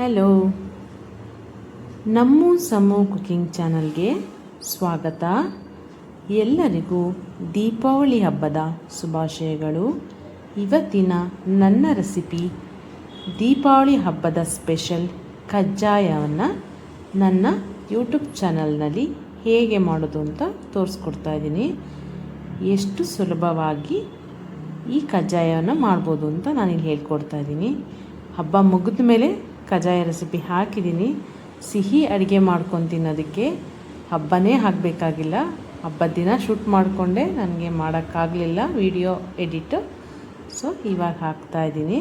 Hello ನಮ್ಮ ಸಮು cooking ಚಾನಲ್ಗೆ ಸ್ವಾಗತ. ಎಲ್ಲರಿಗೂ ದೀಪಾವಳಿ ಹಬ್ಬದ ಶುಭಾಶಯಗಳು. ಇವತ್ತಿನ ನನ್ನ ರೆಸಿಪಿ ದೀಪಾವಳಿ ಹಬ್ಬದ ಸ್ಪೆಷಲ್ ಕಜ್ಜಾಯವನ್ನು ನನ್ನ ಯೂಟ್ಯೂಬ್ ಚಾನಲ್ನಲ್ಲಿ ಹೇಗೆ ಮಾಡೋದು ಅಂತ ತೋರಿಸ್ಕೊಡ್ತಾ ಇದ್ದೀನಿ. ಎಷ್ಟು ಸುಲಭವಾಗಿ ಈ ಕಜ್ಜಾಯವನ್ನು ಮಾಡ್ಬೋದು ಅಂತ ನಾನಿಲ್ಲಿ ಹೇಳ್ಕೊಡ್ತಾ ಇದ್ದೀನಿ. ಹಬ್ಬ ಮುಗಿದ ಮೇಲೆ ಕಜ್ಜಾಯ ರೆಸಿಪಿ ಹಾಕಿದ್ದೀನಿ. ಸಿಹಿ ಅಡುಗೆ ಮಾಡ್ಕೊಂಡು ತಿನ್ನೋದಕ್ಕೆ ಹಬ್ಬನೇ ಹಾಕಬೇಕಾಗಿಲ್ಲ. ಹಬ್ಬದ ದಿನ ಶೂಟ್ ಮಾಡಿಕೊಂಡೆ, ನನಗೆ ಮಾಡೋಕ್ಕಾಗಲಿಲ್ಲ. ವಿಡಿಯೋ ಎಡಿಟ್ ಸೊ ಇವಾಗ ಹಾಕ್ತಾ ಇದ್ದೀನಿ.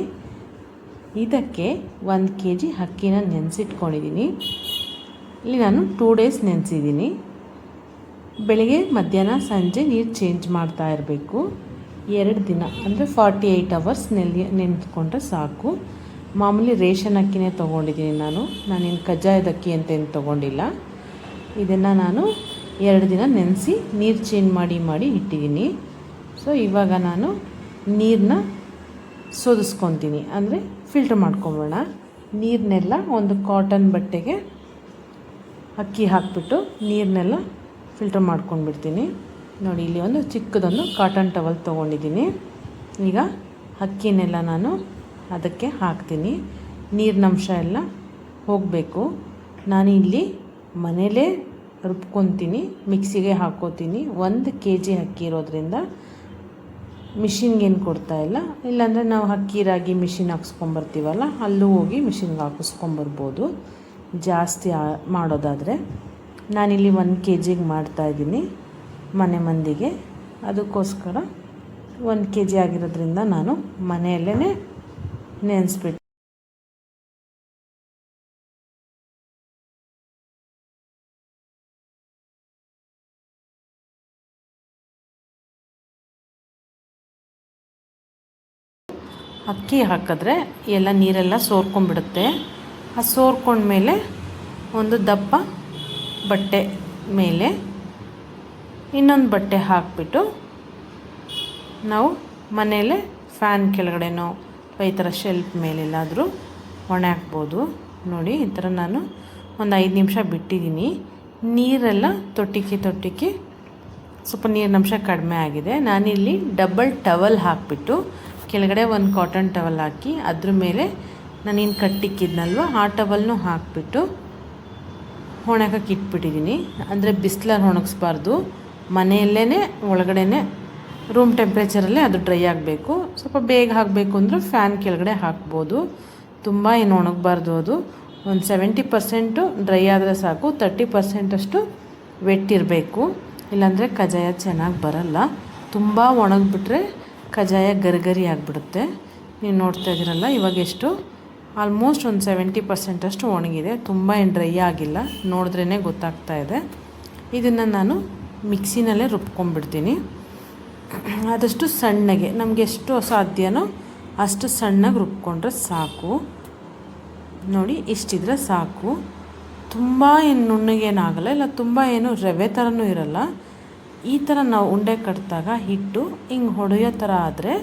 ಇದಕ್ಕೆ ಒಂದು ಕೆ ಜಿ ಅಕ್ಕಿನ ನೆನೆಸಿಟ್ಕೊಂಡಿದ್ದೀನಿ. ಇಲ್ಲಿ ನಾನು ಟೂ ಡೇಸ್ ನೆನೆಸಿದ್ದೀನಿ. ಬೆಳಗ್ಗೆ, ಮಧ್ಯಾಹ್ನ, ಸಂಜೆ ನೀರು ಚೇಂಜ್ ಮಾಡ್ತಾ ಇರಬೇಕು. ಎರಡು ದಿನ, ಅಂದರೆ ಫಾರ್ಟಿ ಏಯ್ಟ್ ಅವರ್ಸ್ ನೆಲ್ಲಿ ನೆನೆಸ್ಕೊಂಡ್ರೆ ಸಾಕು. ಮಾಮೂಲಿ ರೇಷನ್ ಅಕ್ಕಿನೇ ತೊಗೊಂಡಿದ್ದೀನಿ ನಾನು. ನಾನೇನು ಕಜ್ಜಾಯದ ಅಕ್ಕಿ ಅಂತೇನು ತೊಗೊಂಡಿಲ್ಲ. ಇದನ್ನು ನಾನು ಎರಡು ದಿನ ನೆನೆಸಿ ನೀರು ಚೇಂಜ್ ಮಾಡಿ ಮಾಡಿ ಇಟ್ಟಿದ್ದೀನಿ. ಸೊ ಇವಾಗ ನಾನು ನೀರನ್ನ ಸೋದಿಸ್ಕೊತೀನಿ. ಅಂದರೆ ಫಿಲ್ಟ್ರ್ ಮಾಡ್ಕೊಬೋಣ. ನೀರನ್ನೆಲ್ಲ ಒಂದು ಕಾಟನ್ ಬಟ್ಟೆಗೆ ಅಕ್ಕಿ ಹಾಕಿಬಿಟ್ಟು ನೀರನ್ನೆಲ್ಲ ಫಿಲ್ಟರ್ ಮಾಡ್ಕೊಂಡ್ಬಿಡ್ತೀನಿ. ನೋಡಿ, ಇಲ್ಲಿ ಒಂದು ಚಿಕ್ಕದೊಂದು ಕಾಟನ್ ಟವಲ್ ತೊಗೊಂಡಿದ್ದೀನಿ. ಈಗ ಅಕ್ಕಿನೆಲ್ಲ ನಾನು ಅದಕ್ಕೆ ಹಾಕ್ತೀನಿ. ನೀರಿನಂಶ ಎಲ್ಲ ಹೋಗಬೇಕು. ನಾನು ಇಲ್ಲಿ ಮನೇಲೇ ರುಬ್ಕೊತೀನಿ, ಮಿಕ್ಸಿಗೆ ಹಾಕೋತೀನಿ ಒಂದು ಕೆ ಜಿ ಅಕ್ಕಿ ಇರೋದ್ರಿಂದ ಮಿಷಿನ್ಗೇನು ಕೊಡ್ತಾ ಇಲ್ಲ. ಇಲ್ಲಾಂದರೆ ನಾವು ಅಕ್ಕಿ, ರಾಗಿ ಮಿಷಿನ್ ಹಾಕ್ಸ್ಕೊಂಬರ್ತೀವಲ್ಲ, ಅಲ್ಲೂ ಹೋಗಿ ಮಿಷಿನ್ಗೆ ಹಾಕಿಸ್ಕೊಂಬರ್ಬೋದು. ಜಾಸ್ತಿ ಮಾಡೋದಾದರೆ. ನಾನಿಲ್ಲಿ ಒಂದು ಕೆ ಜಿಗೆ ಮಾಡ್ತಾಯಿದ್ದೀನಿ ಮನೆ ಮಂದಿಗೆ. ಅದಕ್ಕೋಸ್ಕರ ಒಂದು ಕೆ ಜಿ ಆಗಿರೋದ್ರಿಂದ ನಾನು ಮನೆಯಲ್ಲೇ ನೆನೆಸ್ಬಿಟ್ಟು ಅಕ್ಕಿ ಹಾಕಿದ್ರೆ ಎಲ್ಲ ನೀರೆಲ್ಲ ಸೋರ್ಕೊಂಡ್ಬಿಡುತ್ತೆ. ಆ ಸೋರ್ಕೊಂಡ್ಮೇಲೆ ಒಂದು ದಪ್ಪ ಬಟ್ಟೆ ಮೇಲೆ ಇನ್ನೊಂದು ಬಟ್ಟೆ ಹಾಕಿಬಿಟ್ಟು ನಾವು ಮನೆಯಲ್ಲೇ ಫ್ಯಾನ್ ಕೆಳಗಡೆನೋ ಈ ಥರ ಶೆಲ್ಫ್ ಮೇಲೆಲ್ಲಾದರೂ ಒಣ ಹಾಕ್ಬೋದು. ನೋಡಿ, ಈ ಥರ ನಾನು ಒಂದು ಐದು ನಿಮಿಷ ಬಿಟ್ಟಿದ್ದೀನಿ. ನೀರೆಲ್ಲ ತೊಟ್ಟಿಕ್ಕಿ ತೊಟ್ಟಿಕ್ಕಿ ಸ್ವಲ್ಪ ನೀರಿನಂಶ ಕಡಿಮೆ ಆಗಿದೆ. ನಾನಿಲ್ಲಿ ಡಬಲ್ ಟವಲ್ ಹಾಕಿಬಿಟ್ಟು ಕೆಳಗಡೆ ಒಂದು ಕಾಟನ್ ಟವಲ್ ಹಾಕಿ ಅದ್ರ ಮೇಲೆ ನಾನೇನು ಕಟ್ಟಿಕ್ಕಿದ್ನಲ್ವ, ಆ ಟವಲ್ನು ಹಾಕಿಬಿಟ್ಟು ಒಣಗಕ್ಕೆ ಇಟ್ಬಿಟ್ಟಿದ್ದೀನಿ. ಅಂದರೆ ಬಿಸಿಲಲ್ಲಿ ಒಣಗಿಸ್ಬಾರ್ದು. ಮನೆಯಲ್ಲೇ ಒಳಗಡೆ ರೂಮ್ ಟೆಂಪ್ರೇಚರಲ್ಲೇ ಅದು ಡ್ರೈ ಆಗಬೇಕು. ಸ್ವಲ್ಪ ಬೇಗ ಹಾಕಬೇಕು ಅಂದರೆ ಫ್ಯಾನ್ ಕೆಳಗಡೆ ಹಾಕ್ಬೋದು. ತುಂಬ ಏನು ಒಣಗಬಾರ್ದು ಅದು. ಒಂದು ಸೆವೆಂಟಿ ಪರ್ಸೆಂಟು ಡ್ರೈ ಆದರೆ ಸಾಕು, ತರ್ಟಿ ಪರ್ಸೆಂಟಷ್ಟು ವೆಟ್ಟಿರಬೇಕು. ಇಲ್ಲಾಂದರೆ ಕಜಾಯ ಚೆನ್ನಾಗಿ ಬರಲ್ಲ. ತುಂಬ ಒಣಗಿಬಿಟ್ರೆ ಕಜಾಯ ಗರಿಗರಿ ಆಗಿಬಿಡುತ್ತೆ. ನೀವು ನೋಡ್ತಾ ಇದ್ದೀರಲ್ಲ, ಇವಾಗ ಎಷ್ಟು? ಆಲ್ಮೋಸ್ಟ್ ಒಂದು ಸೆವೆಂಟಿ ಪರ್ಸೆಂಟಷ್ಟು ಒಣಗಿದೆ. ತುಂಬ ಏನು ಡ್ರೈ ಆಗಿಲ್ಲ. ನೋಡಿದ್ರೇ ಗೊತ್ತಾಗ್ತಾ ಇದೆ. ಇದನ್ನು ನಾನು ಮಿಕ್ಸಿನಲ್ಲೇ ರುಬ್ಕೊಂಡ್ಬಿಡ್ತೀನಿ. ಆದಷ್ಟು ಸಣ್ಣಗೆ, ನಮಗೆ ಎಷ್ಟು ಸಾಧ್ಯನೋ ಅಷ್ಟು ಸಣ್ಣಗೆ ರುಬ್ಕೊಂಡ್ರೆ ಸಾಕು. ನೋಡಿ, ಇಷ್ಟಿದ್ರೆ ಸಾಕು. ತುಂಬ ಏನು ನುಣ್ಣಗೇನಾಗಲ್ಲ ಇಲ್ಲ ತುಂಬ ಏನು ರವೆ ಥರನೂ ಇರಲ್ಲ. ಈ ಥರ ನಾವು ಉಂಡೆ ಕಟ್ಟಿದಾಗ ಹಿಟ್ಟು ಹಿಂಗೆ ಹೊಡೆಯೋ ಥರ ಆದರೆ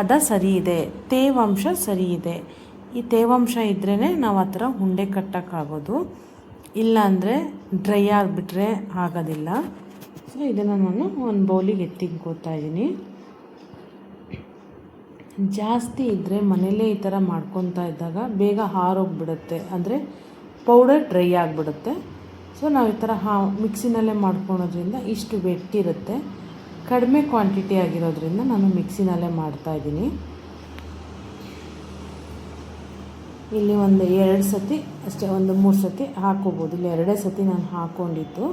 ಅದ ಸರಿ ಇದೆ ತೇವಾಂಶ ಸರಿ ಇದೆ ಈ ತೇವಾಂಶ ಇದ್ರೇ ನಾವು ಆ ಥರ ಉಂಡೆ ಕಟ್ಟೋಕ್ಕಾಗೋದು. ಇಲ್ಲಾಂದರೆ ಡ್ರೈ ಆಗಿಬಿಟ್ರೆ ಆಗೋದಿಲ್ಲ. ಸೊ ಇದನ್ನು ನಾನು ಒಂದು ಬೌಲಿಗೆ ಎತ್ತಿಕ್ಕೋತಾ ಇದ್ದೀನಿ ಜಾಸ್ತಿ ಇದ್ದರೆ ಮನೇಲೇ ಈ ಥರ ಮಾಡ್ಕೊತಾ ಇದ್ದಾಗ ಬೇಗ ಹಾರೋಗ್ಬಿಡುತ್ತೆ. ಅಂದರೆ ಪೌಡರ್ ಡ್ರೈ ಆಗಿಬಿಡುತ್ತೆ. ಸೊ ನಾವು ಈ ಥರ ಹಾ ಮಿಕ್ಸಿನಲ್ಲೇ ಮಾಡ್ಕೊಳೋದ್ರಿಂದ ಇಷ್ಟು ಬೆಟ್ಟಿರುತ್ತೆ. ಕಡಿಮೆ ಕ್ವಾಂಟಿಟಿ ಆಗಿರೋದ್ರಿಂದ ನಾನು ಮಿಕ್ಸಿನಲ್ಲೇ ಮಾಡ್ತಾಯಿದ್ದೀನಿ ಇಲ್ಲಿ ಒಂದು ಎರಡು ಸತಿ, ಅಷ್ಟೇ ಒಂದು ಮೂರು ಸತಿ ಹಾಕೋಬೋದು. ಇಲ್ಲಿ ಎರಡೇ ಸತಿ ನಾನು ಹಾಕ್ಕೊಂಡಿದ್ದು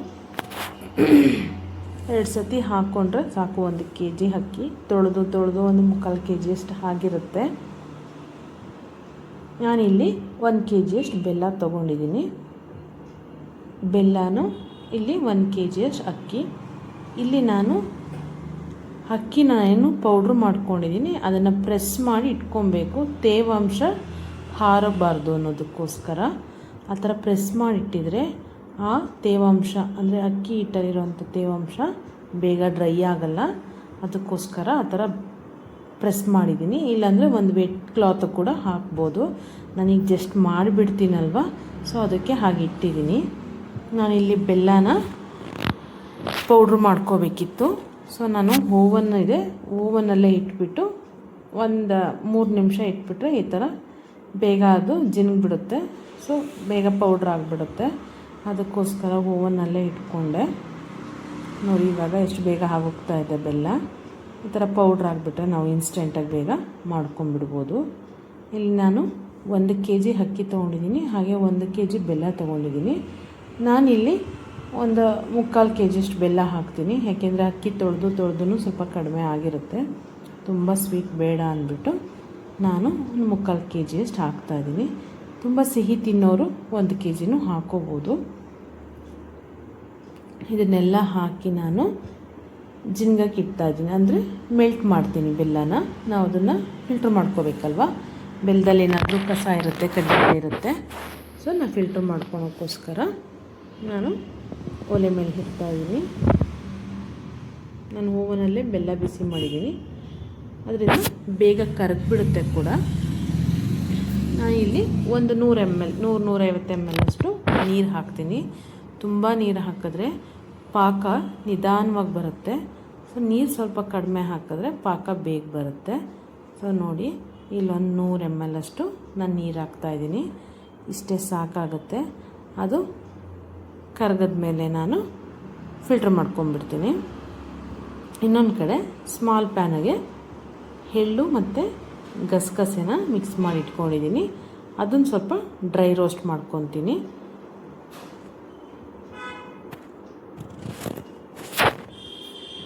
ಎರಡು ಸತಿ ಹಾಕ್ಕೊಂಡ್ರೆ ಸಾಕು ಒಂದು ಕೆ ಜಿ ಅಕ್ಕಿ. ತೊಳೆದು ತೊಳೆದು ಒಂದು ಮುಕ್ಕಾಲು ಕೆ ಜಿಯಷ್ಟು ಆಗಿರುತ್ತೆ. ನಾನಿಲ್ಲಿ ಒಂದು ಕೆ ಜಿಯಷ್ಟು ಬೆಲ್ಲ ತೊಗೊಂಡಿದ್ದೀನಿ. ಬೆಲ್ಲನೂ ಇಲ್ಲಿ ಒಂದು ಕೆ ಜಿಯಷ್ಟು ಅಕ್ಕಿ. ಇಲ್ಲಿ ನಾನು ಅಕ್ಕಿನ ಏನು ಪೌಡ್ರ್ ಮಾಡ್ಕೊಂಡಿದ್ದೀನಿ. ಅದನ್ನು ಪ್ರೆಸ್ ಮಾಡಿ ಇಟ್ಕೊಬೇಕು. ತೇವಾಂಶ ಹಾರಬಾರ್ದು ಅನ್ನೋದಕ್ಕೋಸ್ಕರ. ಆ ಥರ ಪ್ರೆಸ್ ಮಾಡಿಟ್ಟಿದ್ರೆ ಆ ತೇವಾಂಶ, ಅಂದರೆ ಅಕ್ಕಿ ಹಿಟ್ಟಲ್ಲಿರುವಂಥ ತೇವಾಂಶ ಬೇಗ ಡ್ರೈ ಆಗಲ್ಲ. ಅದಕ್ಕೋಸ್ಕರ ಆ ಥರ ಪ್ರೆಸ್ ಮಾಡಿದ್ದೀನಿ. ಇಲ್ಲಾಂದರೆ ಒಂದು ವೆಟ್ ಕ್ಲಾತ್ ಕೂಡ ಹಾಕ್ಬೋದು. ನನಗೆ ಜಸ್ಟ್ ಮಾಡಿಬಿಡ್ತೀನಲ್ವ? ಸೊ ಅದಕ್ಕೆ ಹಾಗೆ ಇಟ್ಟಿದ್ದೀನಿ. ನಾನಿಲ್ಲಿ ಬೆಲ್ಲನ ಪೌಡ್ರ್ ಮಾಡ್ಕೋಬೇಕಿತ್ತು. ಸೊ ನಾನು ಓವನ್ ಇದೆ ಓವನಲ್ಲೇ ಇಟ್ಬಿಟ್ಟು ಒಂದು ಮೂರು ನಿಮಿಷ ಇಟ್ಬಿಟ್ರೆ ಈ ಥರ ಬೇಗ ಅದು ಜಿನ್ಗಿಬಿಡುತ್ತೆ. ಸೊ ಬೇಗ ಪೌಡ್ರ್ ಆಗಿಬಿಡುತ್ತೆ. ಅದಕ್ಕೋಸ್ಕರ ಓವನ್ನಲ್ಲೇ ಇಟ್ಕೊಂಡೆ. ನೋಡಿ, ಇವಾಗ ಎಷ್ಟು ಬೇಗ ಆಗೋಗ್ತಾ ಇದೆ ಬೆಲ್ಲ. ಈ ಥರ ಪೌಡ್ರ್ ಆಗಿಬಿಟ್ರೆ ನಾವು ಇನ್ಸ್ಟೆಂಟಾಗಿ ಬೇಗ ಮಾಡ್ಕೊಂಬಿಡ್ಬೋದು ಇಲ್ಲಿ ನಾನು ಒಂದು ಕೆ ಜಿ ಅಕ್ಕಿ ತೊಗೊಂಡಿದ್ದೀನಿ, ಹಾಗೆ ಒಂದು ಕೆ ಜಿ ಬೆಲ್ಲ ತೊಗೊಂಡಿದ್ದೀನಿ. ನಾನಿಲ್ಲಿ ಒಂದು ಮುಕ್ಕಾಲು ಕೆ ಜಿಯಷ್ಟು ಬೆಲ್ಲ ಹಾಕ್ತೀನಿ, ಯಾಕೆಂದರೆ ಅಕ್ಕಿ ತೊಳೆದು ತೊಳೆದು ಸ್ವಲ್ಪ ಕಡಿಮೆ ಆಗಿರುತ್ತೆ. ತುಂಬ ಸ್ವೀಟ್ ಬೇಡ ಅಂದ್ಬಿಟ್ಟು ನಾನು ಒಂದು ಮುಕ್ಕಾಲು ಕೆ ಜಿಯಷ್ಟು ಹಾಕ್ತಾಯಿದ್ದೀನಿ ತುಂಬ ಸಿಹಿ ತಿನ್ನೋರು ಒಂದು ಕೆ ಜಿನೂ ಹಾಕೋಬೋದು. ಇದನ್ನೆಲ್ಲ ಹಾಕಿ ನಾನು ಜಿನ್ಗಕ್ಕೆ ಇಡ್ತಾಯಿದ್ದೀನಿ ಅಂದರೆ ಮೆಲ್ಟ್ ಮಾಡ್ತೀನಿ ಬೆಲ್ಲನ. ನಾವು ಅದನ್ನು ಫಿಲ್ಟ್ರ್ ಮಾಡ್ಕೋಬೇಕಲ್ವ? ಬೆಲ್ಲದಲ್ಲಿ ಏನಾದರೂ ಕಸ ಇರುತ್ತೆ ಕಡ್ಡಿ ಇರುತ್ತೆ. ಸೊ ನಾನು ಫಿಲ್ಟ್ರ್ ಮಾಡ್ಕೊಳೋಕ್ಕೋಸ್ಕರ ನಾನು ಒಲೆ ಮೇಲೆ ಇಡ್ತಾಯಿದ್ದೀನಿ ನಾನು ಓವನಲ್ಲೇ ಬೆಲ್ಲ ಬಿಸಿ ಮಾಡಿದ್ದೀನಿ. ಅದರಿಂದ ಬೇಗ ಕರಗ್ಬಿಡುತ್ತೆ ಕೂಡ. ನಾನು ಇಲ್ಲಿ ಒಂದು ನೂರು ಎಂ ಎಲ್, ನೂರು, ನೂರೈವತ್ತು ಎಂ ಎಲ್ ಅಷ್ಟು ನೀರು ಹಾಕ್ತೀನಿ. ತುಂಬ ನೀರು ಹಾಕಿದ್ರೆ ಪಾಕ ನಿಧಾನವಾಗಿ ಬರುತ್ತೆ. ಸೊ ನೀರು ಸ್ವಲ್ಪ ಕಡಿಮೆ ಹಾಕಿದ್ರೆ ಪಾಕ ಬೇಗ ಬರುತ್ತೆ. ಸೊ ನೋಡಿ, ಇಲ್ಲೊಂದು ನೂರು ಎಂ ಎಲ್ ಅಷ್ಟು ನಾನು ನೀರು ಹಾಕ್ತಾಯಿದ್ದೀನಿ ಇಷ್ಟೇ ಸಾಕಾಗುತ್ತೆ. ಅದು ಕರಗದ ಮೇಲೆ ನಾನು ಫಿಲ್ಟ್ರ್ ಮಾಡ್ಕೊಂಬಿಡ್ತೀನಿ ಇನ್ನೊಂದು ಕಡೆ ಸ್ಮಾಲ್ ಪ್ಯಾನಿಗೆ ಎಳ್ಳು ಮತ್ತು ಗಸಗಸೆನ ಮಿಕ್ಸ್ ಮಾಡಿ ಇಟ್ಕೊಂಡಿದ್ದೀನಿ ಅದನ್ನು ಸ್ವಲ್ಪ ಡ್ರೈ ರೋಸ್ಟ್ ಮಾಡ್ಕೊತೀನಿ.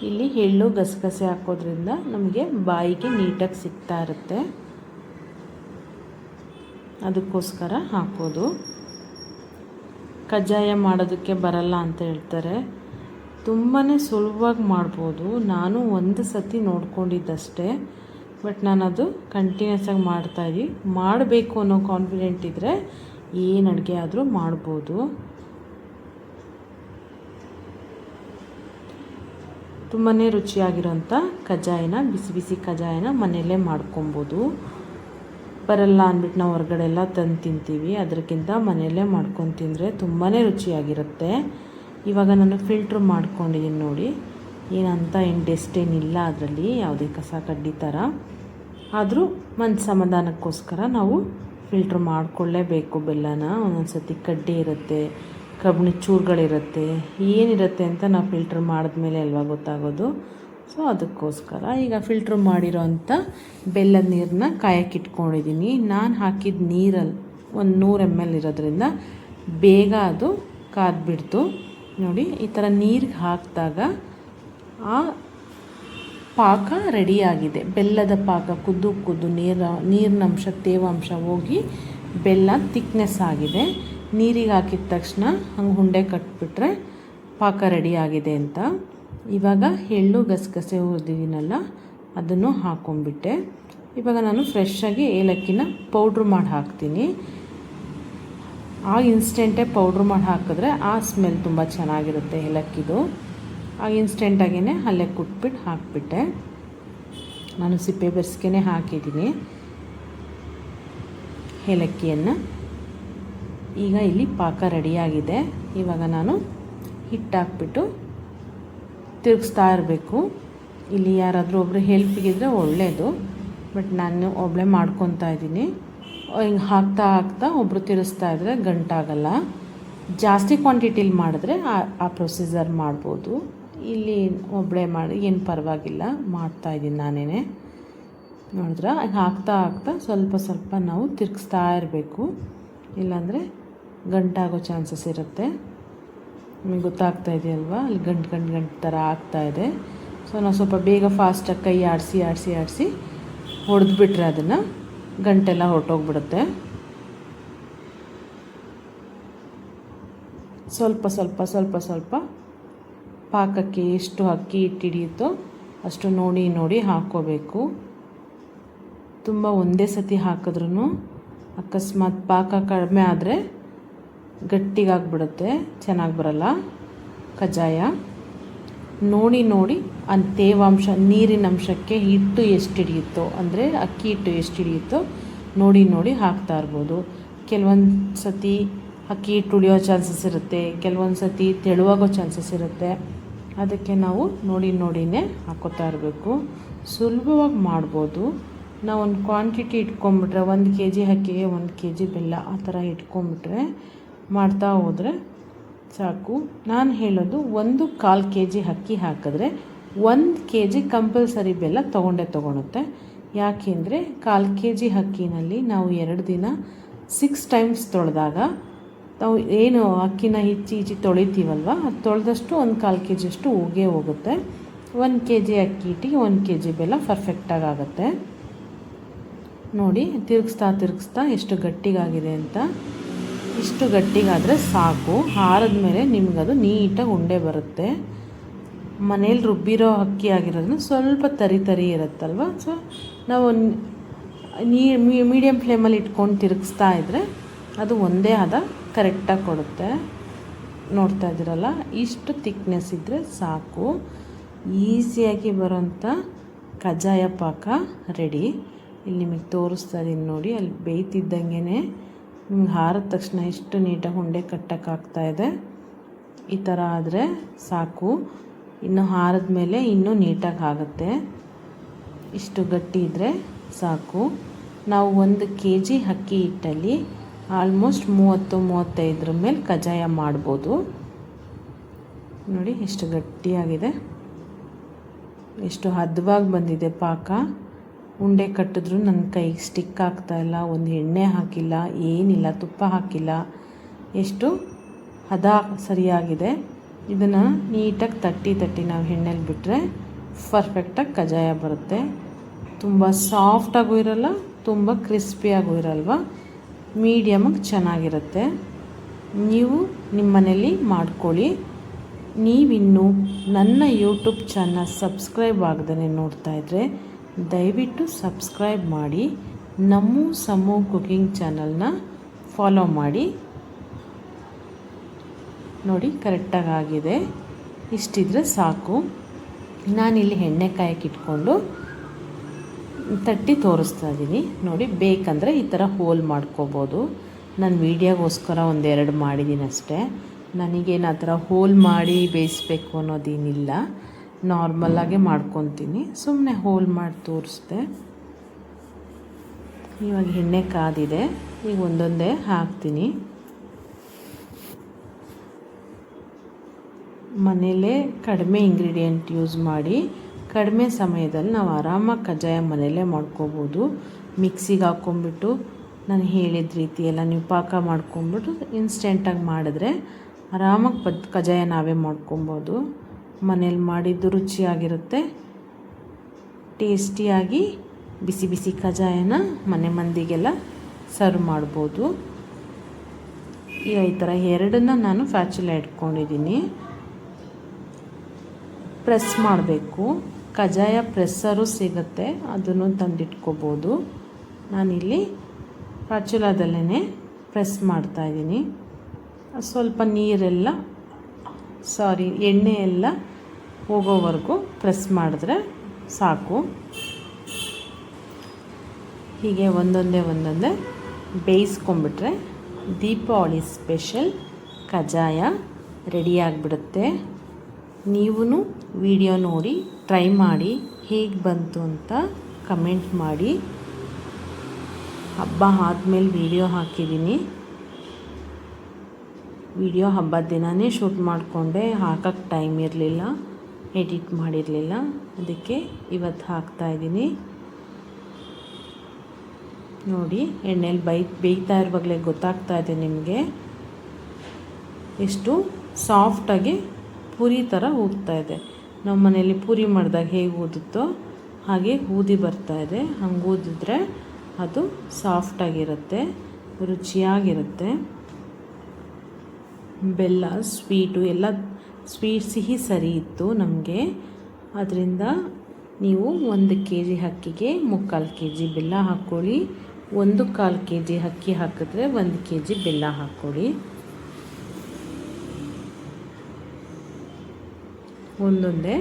ಇಲ್ಲಿ ಎಳ್ಳು ಗಸಗಸೆ ಹಾಕೋದ್ರಿಂದ ನಮಗೆ ಬಾಯಿಗೆ ನೀಟಾಗಿ ಸಿಗ್ತಾ ಇರುತ್ತೆ. ಅದಕ್ಕೋಸ್ಕರ ಹಾಕೋದು. ಕಜ್ಜಾಯ ಮಾಡೋದಕ್ಕೆ ಬರಲ್ಲ ಅಂತ ಹೇಳ್ತಾರೆ. ತುಂಬಾ ಸುಲಭವಾಗಿ ಮಾಡ್ಬೋದು. ನಾನು ಒಂದು ಸತಿ ನೋಡ್ಕೊಂಡಿದ್ದಷ್ಟೇ. ಬಟ್ ನಾನು ಅದು ಕಂಟಿನ್ಯೂಸ್ ಆಗಿ ಮಾಡ್ತಾಯಿದ್ದೀನಿ ಮಾಡಬೇಕು ಅನ್ನೋ ಕಾನ್ಫಿಡೆಂಟ್ ಇದ್ದರೆ ಏನು ಅಡುಗೆ ಆದರೂ ಮಾಡ್ಬೋದು. ತುಂಬಾ ರುಚಿಯಾಗಿರೋಂಥ ಕಜ್ಜಾಯನ, ಬಿಸಿ ಬಿಸಿ ಕಜ್ಜಾಯನ ಮನೆಯಲ್ಲೇ ಮಾಡ್ಕೊಬೋದು. ಬರಲ್ಲ ಅಂದ್ಬಿಟ್ಟು ನಾವು ಹೊರಗಡೆ ಎಲ್ಲ ತಂದು ತಿಂತೀವಿ. ಅದಕ್ಕಿಂತ ಮನೆಯಲ್ಲೇ ಮಾಡ್ಕೊಂಡು ತಿಂದರೆ ತುಂಬಾ ರುಚಿಯಾಗಿರುತ್ತೆ. ಇವಾಗ ನಾನು ಫಿಲ್ಟ್ರ್ ಮಾಡ್ಕೊಂಡಿದ್ದೀನಿ ನೋಡಿ. ಏನಂತ ಏನು ಡೆಸ್ಟ್ ಏನಿಲ್ಲ ಅದರಲ್ಲಿ, ಯಾವುದೇ ಕಸ ಕಡ್ಡಿ ಥರ. ಆದರೂ ಮನಸ್ಸು ಸಮಾಧಾನಕ್ಕೋಸ್ಕರ ನಾವು ಫಿಲ್ಟ್ರ್ ಮಾಡಿಕೊಳ್ಳೇಬೇಕು ಬೆಲ್ಲನ. ಒಂದೊಂದು ಸರ್ತಿ ಕಡ್ಡಿ ಇರುತ್ತೆ ಕಬ್ಬಿಣ ಚೂರುಗಳಿರುತ್ತೆ, ಏನಿರುತ್ತೆ ಅಂತ ನಾವು ಫಿಲ್ಟ್ರ್ ಮಾಡಿದ್ಮೇಲೆ ಅಲ್ವಾ ಗೊತ್ತಾಗೋದು. ಸೊ, ಅದಕ್ಕೋಸ್ಕರ ಈಗ ಫಿಲ್ಟ್ರ್ ಮಾಡಿರೋ ಅಂಥ ಬೆಲ್ಲದ ನೀರನ್ನ ಕಾಯಕ್ಕೆ ಇಟ್ಕೊಂಡಿದ್ದೀನಿ. ನಾನು ಹಾಕಿದ ನೀರಲ್ಲಿ ಒಂದು ನೂರು ಎಂ ಎಲ್ ಇರೋದ್ರಿಂದ ಬೇಗ ಅದು ಕಾದ್ಬಿಡ್ತು. ನೋಡಿ, ಈ ಥರ ನೀರಿಗೆ ಹಾಕಿದಾಗ ಆ ಪಾಕ ರೆಡಿಯಾಗಿದೆ. ಬೆಲ್ಲದ ಪಾಕ ಕುದ್ದು ಕುದ್ದು ನೀರ, ನೀರಿನಂಶ, ತೇವಾಂಶ ಹೋಗಿ ಬೆಲ್ಲ ತಿಕ್ನೆಸ್ ಆಗಿದೆ. ನೀರಿಗೆ ಹಾಕಿದ ತಕ್ಷಣ ಹಂಗೆ ಹುಂಡೆ ಕಟ್ಬಿಟ್ರೆ ಪಾಕ ರೆಡಿಯಾಗಿದೆ ಅಂತ. ಇವಾಗ ಎಳ್ಳು ಗಸಗಸೆ ಹುರಿದಿದ್ದೀನಲ್ಲ ಅದನ್ನು ಹಾಕೊಂಡ್ಬಿಟ್ಟೆ. ಇವಾಗ ನಾನು ಫ್ರೆಶ್ಶಾಗಿ ಏಲಕ್ಕಿನ ಪೌಡ್ರ್ ಮಾಡಿ ಹಾಕ್ತೀನಿ. ಆ ಇನ್ಸ್ಟೆಂಟೇ ಪೌಡ್ರ್ ಮಾಡಿ ಹಾಕಿದ್ರೆ ಆ ಸ್ಮೆಲ್ ತುಂಬ ಚೆನ್ನಾಗಿರುತ್ತೆ ಏಲಕ್ಕಿದು. ಇನ್ಸ್ಟೆಂಟಾಗೇ ಅಲ್ಲೇ ಕುಟ್ಬಿಟ್ಟು ಹಾಕಿಬಿಟ್ಟೆ. ನಾನು ಸಿಪ್ಪೆ ಬೆರ್ಸ್ಗೆ ಹಾಕಿದ್ದೀನಿ. ಏಲಕ್ಕಿಯನ್ನು. ಈಗ ಇಲ್ಲಿ ಪಾಕ ರೆಡಿಯಾಗಿದೆ. ಇವಾಗ ನಾನು ಹಿಟ್ಟು ಹಾಕ್ಬಿಟ್ಟು ತಿರುಗಿಸ್ತಾ ಇರಬೇಕು. ಇಲ್ಲಿ ಯಾರಾದರೂ ಒಬ್ಬರು ಹೆಲ್ಪಿಗಿದ್ರೆ ಒಳ್ಳೆಯದು ಬಟ್ ನಾನು ಒಬ್ಬಳೆ ಮಾಡ್ಕೊತಾ ಇದ್ದೀನಿ. ಹಿಂಗೆ ಹಾಕ್ತಾ ಹಾಕ್ತಾ ಒಬ್ಬರು ತಿರುಗಿಸ್ತಾ ಇದ್ದರೆ ಗಂಟಾಗಲ್ಲ. ಜಾಸ್ತಿ ಕ್ವಾಂಟಿಟಿಲಿ ಮಾಡಿದ್ರೆ ಆ ಆ ಪ್ರೊಸೀಜರ್ ಮಾಡ್ಬೋದು. ಇಲ್ಲಿ ಒಬ್ಬಳೇ ಮಾಡಿ, ಏನು ಪರವಾಗಿಲ್ಲ ಮಾಡ್ತಾಯಿದ್ದೀನಿ ನಾನೇ ನೋಡಿದ್ರೆ? ಹಾಕ್ತಾ ಹಾಕ್ತಾ ಸ್ವಲ್ಪ ಸ್ವಲ್ಪ ನಾವು ತಿರುಗಿಸ್ತಾ ಇರಬೇಕು. ಇಲ್ಲಾಂದರೆ ಗಂಟಾಗೋ ಚಾನ್ಸಸ್ ಇರುತ್ತೆ. ನಿಮಗೆ ಗೊತ್ತಾಗ್ತಾ ಇದೆಯಲ್ವಾ? ಅಲ್ಲಿ ಗಂಟು ಗಂಟು ಗಂಟು ಥರ ಇದೆ. ಸೊ ನಾವು ಸ್ವಲ್ಪ ಬೇಗ ಫಾಸ್ಟಾಗಿ ಕೈ ಆಡಿಸಿ ಆಡಿಸಿ ಆಡಿಸಿ ಹೊಡೆದ್ಬಿಟ್ರೆ ಅದನ್ನು ಗಂಟೆಲ್ಲ ಹೊರಟೋಗ್ಬಿಡುತ್ತೆ. ಸ್ವಲ್ಪ ಸ್ವಲ್ಪ ಸ್ವಲ್ಪ ಸ್ವಲ್ಪ ಪಾಕಕ್ಕೆ ಎಷ್ಟು ಅಕ್ಕಿ ಹಿಟ್ಟು ಹಿಡಿಯುತ್ತೋ ಅಷ್ಟು ನೋಡಿ ನೋಡಿ ಹಾಕ್ಕೋಬೇಕು ತುಂಬ ಒಂದೇ ಸತಿ ಹಾಕಿದ್ರೂ ಅಕಸ್ಮಾತ್ ಪಾಕ ಕಡಿಮೆ ಆದರೆ ಗಟ್ಟಿಗಾಗ್ಬಿಡುತ್ತೆ, ಚೆನ್ನಾಗಿ ಬರಲ್ಲ. ಕಜ್ಜಾಯ. ನೋಡಿ ನೋಡಿ ಆ ತೇವಾಂಶ, ನೀರಿನ ಅಂಶಕ್ಕೆ ಹಿಟ್ಟು ಎಷ್ಟು ಹಿಡಿಯುತ್ತೋ ಅಂದರೆ ಅಕ್ಕಿ ಹಿಟ್ಟು ಎಷ್ಟು ಹಿಡಿಯುತ್ತೋ ನೋಡಿ ನೋಡಿ ಹಾಕ್ತಾ ಇರ್ಬೋದು. ಕೆಲವೊಂದು ಸತಿ ಅಕ್ಕಿ ಹಿಟ್ಟು ಉಳಿಯೋ ಚಾನ್ಸಸ್ ಇರುತ್ತೆ, ಕೆಲವೊಂದು ಸತಿ ತೆಳುವಾಗೋ ಚಾನ್ಸಸ್ ಇರುತ್ತೆ. ಅದಕ್ಕೆ ನಾವು ನೋಡಿ ನೋಡಿನೇ ಹಾಕೋತಾ ಇರಬೇಕು. ಸುಲಭವಾಗಿ ಮಾಡ್ಬೋದು. ನಾವು ಒಂದು ಕ್ವಾಂಟಿಟಿ ಇಟ್ಕೊಂಬಿಟ್ರೆ ಒಂದು ಕೆ ಜಿ ಅಕ್ಕಿಗೆ ಒಂದು ಕೆ ಜಿ ಬೆಲ್ಲ ಆ ಥರ ಇಟ್ಕೊಂಬಿಟ್ರೆ ಮಾಡ್ತಾ ಹೋದರೆ ಸಾಕು. ನಾನು ಹೇಳೋದು ಒಂದು ಕಾಲು ಕೆ ಜಿ ಅಕ್ಕಿ ಹಾಕಿದ್ರೆ ಒಂದು ಕೆ ಜಿ ಕಂಪಲ್ಸರಿ ಬೆಲ್ಲ ತೊಗೊಂಡೇ ತೊಗೊಳುತ್ತೆ. ಯಾಕೆಂದರೆ ಕಾಲು ಕೆ ಜಿ ಅಕ್ಕಿನಲ್ಲಿ ನಾವು ಎರಡು ದಿನ ಸಿಕ್ಸ್ ಟೈಮ್ಸ್ ತೊಳೆದಾಗ ನಾವು ಏನು ಅಕ್ಕಿನ ಹಿಚ್ಚಿ ಹಿಚ್ಚಿ ತೊಳಿತೀವಲ್ವ? ಅದು ತೊಳೆದಷ್ಟು ಒಂದು ಕಾಲು ಕೆ ಜಿಯಷ್ಟು ಹೋಗೇ ಹೋಗುತ್ತೆ. ಒಂದು ಕೆ ಜಿ ಅಕ್ಕಿ ಹಿಟ್ಟಿಗೆ ಒಂದು ಕೆ ಜಿ ಬೆಲ್ಲ ಪರ್ಫೆಕ್ಟಾಗಿ ಆಗುತ್ತೆ. ನೋಡಿ, ತಿರುಗಿಸ್ತಾ ತಿರುಗಿಸ್ತಾ ಎಷ್ಟು ಗಟ್ಟಿಗಾಗಿದೆ ಅಂತ. ಇಷ್ಟು ಗಟ್ಟಿಗಾದರೆ ಸಾಕು. ಹಾರದ ಮೇಲೆ ನಿಮಗದು ನೀಟಾಗಿ ಉಂಡೆ ಬರುತ್ತೆ. ಮನೇಲಿ ರುಬ್ಬಿರೋ ಅಕ್ಕಿ ಆಗಿರೋದ್ರಿಂದ ಸ್ವಲ್ಪ ತರಿ ತರಿ ಇರುತ್ತಲ್ವ? ಸೊ ನಾವು ನೀ ಮೀಡಿಯಮ್ ಫ್ಲೇಮಲ್ಲಿ ಇಟ್ಕೊಂಡು ತಿರುಗಿಸ್ತಾ ಇದ್ದರೆ ಅದು ಒಂದೇ ಆದ ಕರೆಕ್ಟಾಗಿ ಕೊಡುತ್ತೆ. ನೋಡ್ತಾ ಇದ್ದೀರಲ್ಲ, ಇಷ್ಟು ತಿಕ್ನೆಸ್ ಇದ್ದರೆ ಸಾಕು. ಈಸಿಯಾಗಿ ಬರೋಂಥ ಕಜ್ಜಾಯ ಪಾಕ ರೆಡಿ. ಇಲ್ಲಿ ನಿಮಗೆ ತೋರಿಸ್ತಾ ಇದ್ದೀನಿ ನೋಡಿ, ಅಲ್ಲಿ ಬೇಯ್ತಿದ್ದಂಗೆ ನಿಮ್ಗೆ ಹಾರದ ತಕ್ಷಣ ಇಷ್ಟು ನೀಟಾಗಿ ಉಂಡೆ ಕಟ್ಟೋಕ್ಕಾಗ್ತಾಯಿದೆ ಈ ಥರ ಆದರೆ ಸಾಕು. ಇನ್ನು ಹಾರದ ಮೇಲೆ ಇನ್ನೂ ನೀಟಾಗಿ ಆಗುತ್ತೆ. ಇಷ್ಟು ಗಟ್ಟಿ ಇದ್ದರೆ ಸಾಕು. ನಾವು ಒಂದು ಕೆ ಜಿ ಅಕ್ಕಿ ಹಿಟ್ಟಲ್ಲಿ ಆಲ್ಮೋಸ್ಟ್ ಮೂವತ್ತು, ಮೂವತ್ತೈದರ ಮೇಲೆ ಕಜ್ಜಾಯ ಮಾಡ್ಬೋದು. ನೋಡಿ, ಎಷ್ಟು ಗಟ್ಟಿಯಾಗಿದೆ. ಎಷ್ಟು ಹದವಾಗಿ ಬಂದಿದೆ ಪಾಕ. ಉಂಡೆ ಕಟ್ಟಿದ್ರು ನನ್ನ ಕೈಗೆ ಸ್ಟಿಕ್ ಆಗ್ತಾಯಿಲ್ಲ ಒಂದು ಎಣ್ಣೆ ಹಾಕಿಲ್ಲ, ಏನಿಲ್ಲ, ತುಪ್ಪ ಹಾಕಿಲ್ಲ. ಎಷ್ಟು ಹದ ಸರಿಯಾಗಿದೆ. ಇದನ್ನು ನೀಟಾಗಿ ತಟ್ಟಿ ತಟ್ಟಿ ನಾವು ಎಣ್ಣೆಲಿ ಬಿಟ್ಟರೆ ಪರ್ಫೆಕ್ಟಾಗಿ ಕಜ್ಜಾಯ ಬರುತ್ತೆ. ತುಂಬ ಸಾಫ್ಟಾಗೂ ಇರಲ್ಲ, ತುಂಬ ಕ್ರಿಸ್ಪಿಯಾಗೂ ಇರಲ್ವ? ಮೀಡಿಯಮಾಗಿ ಚೆನ್ನಾಗಿರುತ್ತೆ. ನೀವು ನಿಮ್ಮ ಮನೇಲಿ ಮಾಡ್ಕೊಳ್ಳಿ. ನೀವಿನ್ನು ನನ್ನ ಯೂಟ್ಯೂಬ್ ಚಾನಲ್ ಸಬ್ಸ್ಕ್ರೈಬ್ ಆಗದೇ ನೋಡ್ತಾ ಇದ್ದರೆ ದಯವಿಟ್ಟು ಸಬ್ಸ್ಕ್ರೈಬ್ ಮಾಡಿ, ನಮ್ಮ ಸಮೂ ಕುಕಿಂಗ್ ಚಾನಲ್ನ ಫಾಲೋ ಮಾಡಿ. ನೋಡಿ, ಕರೆಕ್ಟಾಗಿ ಆಗಿದೆ. ಇಷ್ಟಿದ್ರೆ ಸಾಕು. ನಾನಿಲ್ಲಿ ಎಣ್ಣೆ ಇಟ್ಕೊಂಡು ತಟ್ಟಿ ತೋರಿಸ್ತಾ ಇದ್ದೀನಿ ನೋಡಿ, ಬೇಕಂದರೆ ಈ ಥರ ಹೋಲ್ ಮಾಡ್ಕೋಬೋದು. ನಾನು ವೀಡಿಯೋಗೋಸ್ಕರ ಒಂದೆರಡು ಮಾಡಿದ್ದೀನಿ ಅಷ್ಟೇ. ನನಗೇನು ಆ ಥರ ಹೋಲ್ ಮಾಡಿ ಬೇಯಿಸ್ಬೇಕು ಅನ್ನೋದೇನಿಲ್ಲ. ನಾರ್ಮಲಾಗೆ ಮಾಡ್ಕೊತೀನಿ. ಸುಮ್ಮನೆ ಹೋಲ್ ಮಾಡಿ ತೋರಿಸ್ದೆ. ಇವಾಗ ಎಣ್ಣೆ ಕಾದಿದೆ. ಈಗ ಒಂದೊಂದೇ ಹಾಕ್ತೀನಿ. ಮನೇಲೇ ಕಡಿಮೆ ಇಂಗ್ರೀಡಿಯೆಂಟ್ ಯೂಸ್ ಮಾಡಿ ಕಡಿಮೆ ಸಮಯದಲ್ಲಿ ನಾವು ಆರಾಮಾಗಿ ಕಜ್ಜಾಯ ಮನೆಯಲ್ಲೇ ಮಾಡ್ಕೋಬೋದು. ಮಿಕ್ಸಿಗೆ ಹಾಕ್ಕೊಂಬಿಟ್ಟು ನಾನು ಹೇಳಿದ ರೀತಿ ಎಲ್ಲ ನೀವು ಪಾಕ ಮಾಡ್ಕೊಂಬಿಟ್ಟು ಇನ್ಸ್ಟೆಂಟಾಗಿ ಮಾಡಿದ್ರೆ ಆರಾಮಾಗಿ ಪದ್ ಕಜ್ಜಾಯ ನಾವೇ ಮಾಡ್ಕೊಬೋದು. ಮನೇಲಿ ಮಾಡಿದ್ದು ರುಚಿಯಾಗಿರುತ್ತೆ. ಟೇಸ್ಟಿಯಾಗಿ ಬಿಸಿ ಬಿಸಿ ಕಜ್ಜಾಯನ ಮನೆ ಮಂದಿಗೆಲ್ಲ ಸರ್ವ್ ಮಾಡ್ಬೋದು. ಈಗ ಈ ಥರ ಎರಡನ್ನ ನಾನು ಫ್ಯಾಚುಲ ಇಟ್ಕೊಂಡಿದ್ದೀನಿ. ಪ್ರೆಸ್ ಮಾಡಬೇಕು. ಕಜ್ಜಾಯ ಪ್ರೆಸ್ಸರು ಸಿಗುತ್ತೆ, ಅದನ್ನು ತಂದಿಟ್ಕೋಬೋದು. ನಾನಿಲ್ಲಿ ಪಾಚುಲಾದಲ್ಲೇ ಪ್ರೆಸ್ ಮಾಡ್ತಾಯಿದ್ದೀನಿ ಸ್ವಲ್ಪ ನೀರೆಲ್ಲ, ಸಾರಿ ಎಣ್ಣೆ ಎಲ್ಲ ಹೋಗೋವರೆಗೂ ಪ್ರೆಸ್ ಮಾಡಿದ್ರೆ ಸಾಕು. ಹೀಗೆ ಒಂದೊಂದೇ ಒಂದೊಂದೇ ಬೇಯಿಸ್ಕೊಂಬಿಟ್ರೆ ದೀಪಾವಳಿ ಸ್ಪೆಷಲ್ ಕಜ್ಜಾಯ ರೆಡಿಯಾಗಿಬಿಡುತ್ತೆ ನೀವು ವಿಡಿಯೋ ನೋಡಿ, ಟ್ರೈ ಮಾಡಿ, ಹೇಗೆ ಬಂತು ಅಂತ ಕಮೆಂಟ್ ಮಾಡಿ. ಹಬ್ಬ ಆದಮೇಲೆ ವಿಡಿಯೋ ಹಾಕಿದ್ದೀನಿ ವಿಡಿಯೋ ಹಬ್ಬದ ದಿನವೇ ಶೂಟ್ ಮಾಡಿಕೊಂಡೆ ಹಾಕೋಕ್ಕೆ ಟೈಮ್ ಇರಲಿಲ್ಲ, ಎಡಿಟ್ ಮಾಡಿರಲಿಲ್ಲ, ಅದಕ್ಕೆ ಇವತ್ತು ಹಾಕ್ತಾಯಿದ್ದೀನಿ ನೋಡಿ, ಎಣ್ಣೆಲಿ ಬೈ, ಬೇಯ್ತಾ ಇರುವಾಗಲೇ ಗೊತ್ತಾಗ್ತಾ ಇದೆ ನಿಮಗೆ. ಎಷ್ಟು ಸಾಫ್ಟಾಗಿ ಪೂರಿ ಥರ ಇದೆ. ನಮ್ಮ ಮನೆಯಲ್ಲಿ ಪೂರಿ ಮಾಡಿದಾಗ ಹೇಗೆ ಊದುತ್ತೋ ಹಾಗೆ ಊದಿ ಬರ್ತಾ ಇದೆ. ಹಂಗೆ ಊದಿದ್ರೆ ಅದು ಸಾಫ್ಟಾಗಿರುತ್ತೆ ರುಚಿಯಾಗಿರುತ್ತೆ. ಬೆಲ್ಲ, ಸ್ವೀಟು, ಎಲ್ಲ ಸ್ವೀಟ್ ಸಿಹಿ ಸರಿ ಇತ್ತು ನಮಗೆ. ಅದರಿಂದ ನೀವು ಒಂದು ಕೆ ಜಿ ಅಕ್ಕಿಗೆ ಮುಕ್ಕಾಲು ಕೆ ಜಿ ಬೆಲ್ಲ ಹಾಕ್ಕೊಳ್ಳಿ. ಒಂದು ಕಾಲು ಕೆ ಜಿ ಅಕ್ಕಿ ಹಾಕಿದ್ರೆ ಒಂದು ಕೆ ಜಿ ಬೆಲ್ಲ ಹಾಕ್ಕೊಳ್ಳಿ. ಒಂದೊಂದೇ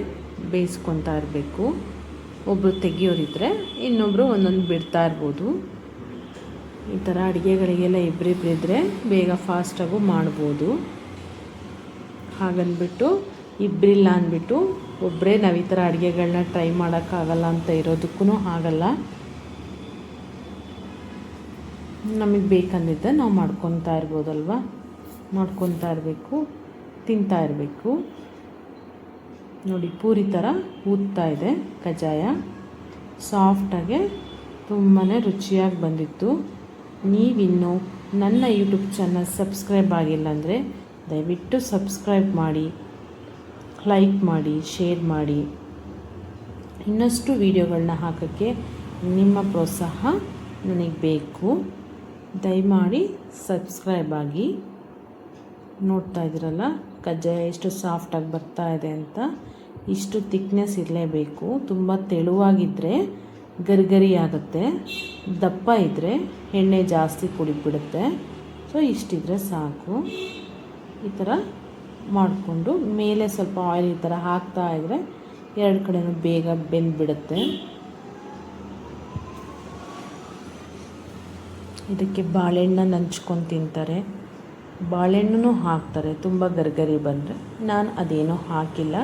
ಬೇಯಿಸ್ಕೊತಾ ಇರಬೇಕು. ಒಬ್ಬರು ತೆಗಿಯೋರಿದ್ದರೆ ಇನ್ನೊಬ್ಬರು ಒಂದೊಂದು ಬಿಡ್ತಾ ಇರ್ಬೋದು. ಈ ಥರ ಅಡುಗೆಗಳಿಗೆಲ್ಲ ಇಬ್ಬರಿಬ್ಬರಿದ್ದರೆ ಬೇಗ ಫಾಸ್ಟಾಗೂ ಮಾಡ್ಬೋದು. ಹಾಗನ್ಬಿಟ್ಟು ಇಬ್ಬರಿಲ್ಲ ಅಂದ್ಬಿಟ್ಟು ಒಬ್ಬರೇ ನಾವು ಈ ಥರ ಅಡುಗೆಗಳನ್ನ ಟ್ರೈ ಮಾಡೋಕ್ಕಾಗಲ್ಲ ಅಂತ ಇರೋದಕ್ಕೂ ಆಗಲ್ಲ. ನಮಗೆ ಬೇಕಂದಿದ್ದ ನಾವು ಮಾಡ್ಕೊತಾ ಇರ್ಬೋದಲ್ವ? ಮಾಡ್ಕೊತಾ ಇರಬೇಕು, ತಿಂತಾ ಇರಬೇಕು. ನೋಡಿ, ಪೂರಿ ಥರ ಊದ್ತಾ ಇದೆ ಕಜ್ಜಾಯ. ಸಾಫ್ಟಾಗೆ ತುಂಬಾ ರುಚಿಯಾಗಿ ಬಂದಿತ್ತು. ನೀವಿನ್ನೂ ನನ್ನ ಯೂಟ್ಯೂಬ್ ಚಾನಲ್ ಸಬ್ಸ್ಕ್ರೈಬ್ ಆಗಿಲ್ಲ ಅಂದರೆ ದಯವಿಟ್ಟು ಸಬ್ಸ್ಕ್ರೈಬ್ ಮಾಡಿ ಲೈಕ್ ಮಾಡಿ ಶೇರ್ ಮಾಡಿ. ಇನ್ನಷ್ಟು ವೀಡಿಯೋಗಳನ್ನ ಹಾಕೋಕ್ಕೆ ನಿಮ್ಮ ಪ್ರೋತ್ಸಾಹ ನನಗೆ ಬೇಕು. ದಯಮಾಡಿ ಸಬ್ಸ್ಕ್ರೈಬ್ ಆಗಿ ನೋಡ್ತಾ ಇದ್ದೀರಲ್ಲ? ಕಜ್ಜಾಯ ಎಷ್ಟು ಸಾಫ್ಟಾಗಿ ಬರ್ತಾ ಇದೆ ಅಂತ ಇಷ್ಟು ತಿಕ್ನೆಸ್ ಇರಲೇಬೇಕು. ತುಂಬ ತೆಳುವಾಗಿದ್ದರೆ ಗರಿಗರಿ ಆಗುತ್ತೆ ದಪ್ಪ ಇದ್ದರೆ ಎಣ್ಣೆ ಜಾಸ್ತಿ ಕುಡಿಬಿಡುತ್ತೆ ಸೊ ಇಷ್ಟಿದ್ರೆ ಸಾಕು. ಈ ಥರ ಮಾಡಿಕೊಂಡು ಮೇಲೆ ಸ್ವಲ್ಪ ಆಯಿಲ್ ಈ ಥರ ಹಾಕ್ತಾ ಇದ್ದರೆ ಎರಡು ಕಡೆನೂ ಬೇಗ ಬೆಂದ್ಬಿಡುತ್ತೆ. ಇದಕ್ಕೆ ಬಾಳೆಹಣ್ಣ ನಂಚ್ಕೊಂಡು ತಿಂತಾರೆ. ಬಾಳೆಹಣ್ಣು ಹಾಕ್ತಾರೆ, ತುಂಬ ಗರ್ಗರಿ ಬಂದರೆ. ನಾನು ಅದೇನೂ ಹಾಕಿಲ್ಲ.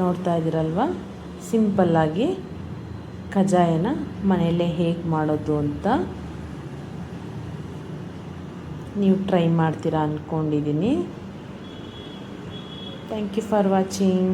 ನೋಡ್ತಾ ಇದ್ದೀರಲ್ವ ಸಿಂಪಲ್ಲಾಗಿ ಕಜಾಯನ ಮನೆಯಲ್ಲೇ ಹೇಗೆ ಮಾಡೋದು ಅಂತ ನೀವು ಟ್ರೈ ಮಾಡ್ತೀರಾ ಅಂದ್ಕೊಂಡಿದ್ದೀನಿ ಥ್ಯಾಂಕ್ ಯು ಫಾರ್ ವಾಚಿಂಗ್